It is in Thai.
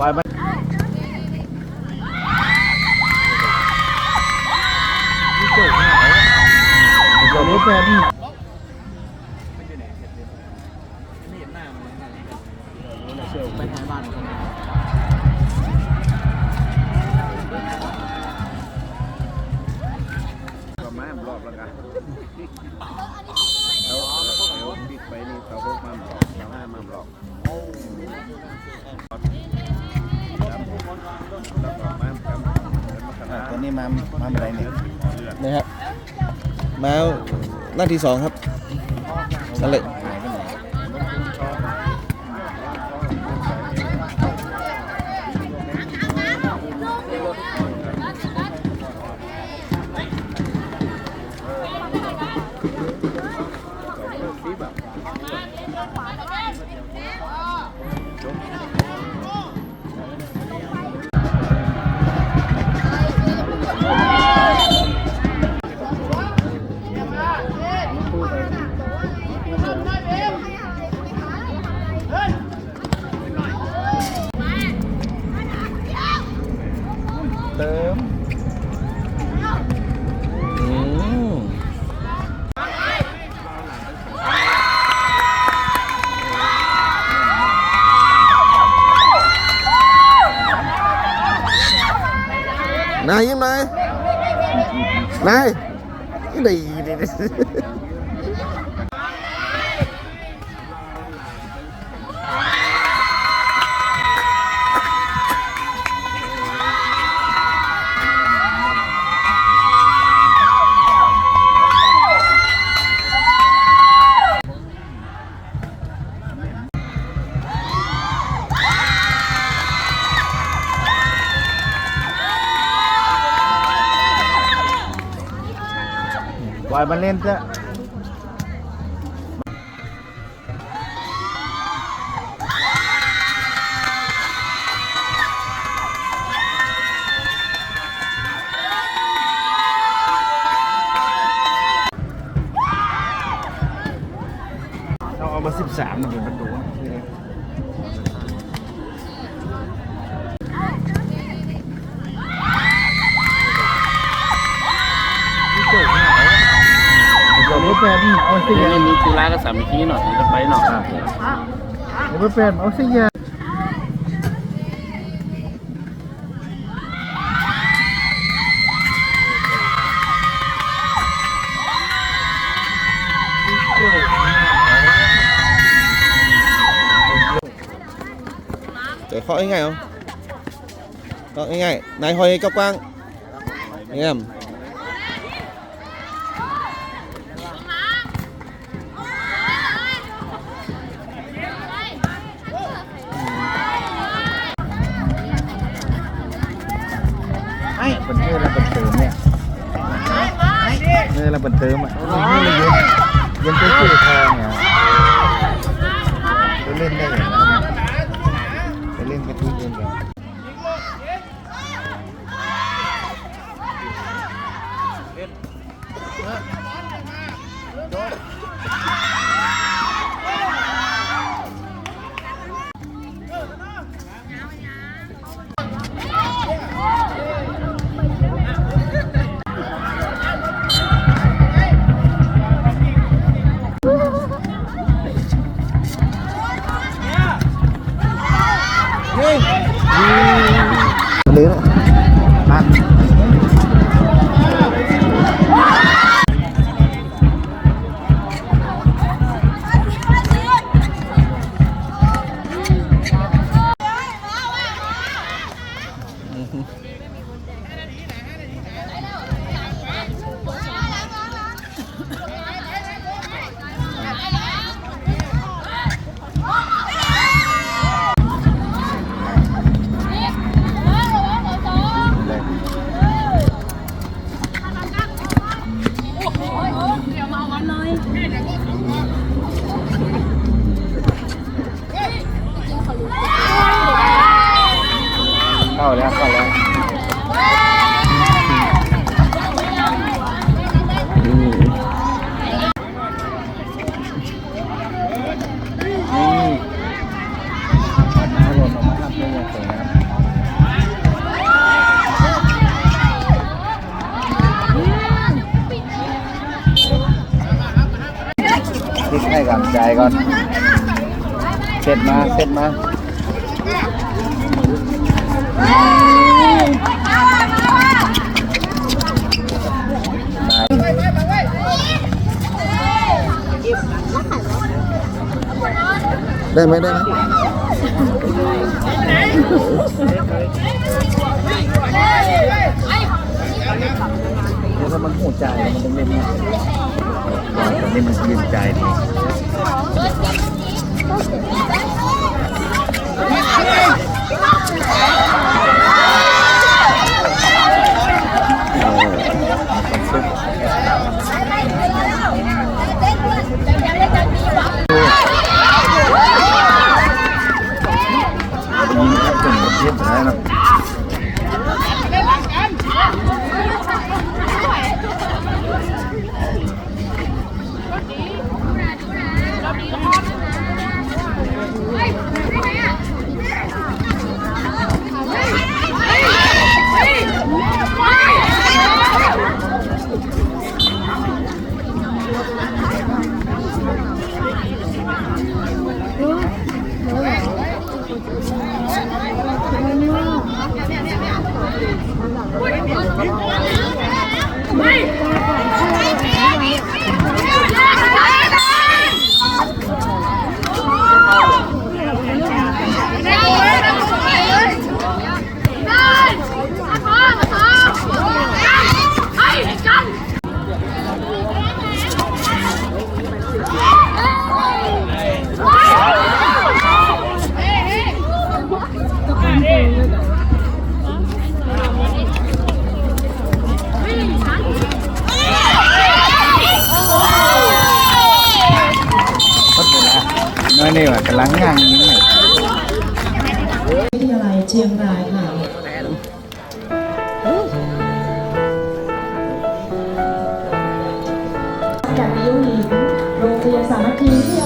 喂喂。你啊！我没在。 นี่มามาอะไรเนี่ยนะครับมาหน้าที่สองครับนั่นเลย นายยิ้มหน่อยนายดีดี ดีวายมันเล่นจะเราเอามาสิบสามนเป็นประตูน เดี๋ยวรถแฟนเอาสิ นี่มีธุระกับสามีหน่อยจะไปหน่อย เดี๋ยวรถแฟนเอาสิยา เดี๋ยวเคาะง่ายๆเอาเคาะง่ายๆนายหอยกับกว้างเงี้ย เนื้อระเบิดเติมอะ ใจก่อนเสร็จมาเสร็จมา ได้ไหมได้ไหม ถ้ามันหูใจมันต้องเล่นนะตอนนี้มันยืนใจดี Come on. น้อยนี่ว่ะกำลังย่างยิงเนี่ยวิทยาลัยเชียงรายค่ะจากนิ้วหินโรงเรียนสามัคคี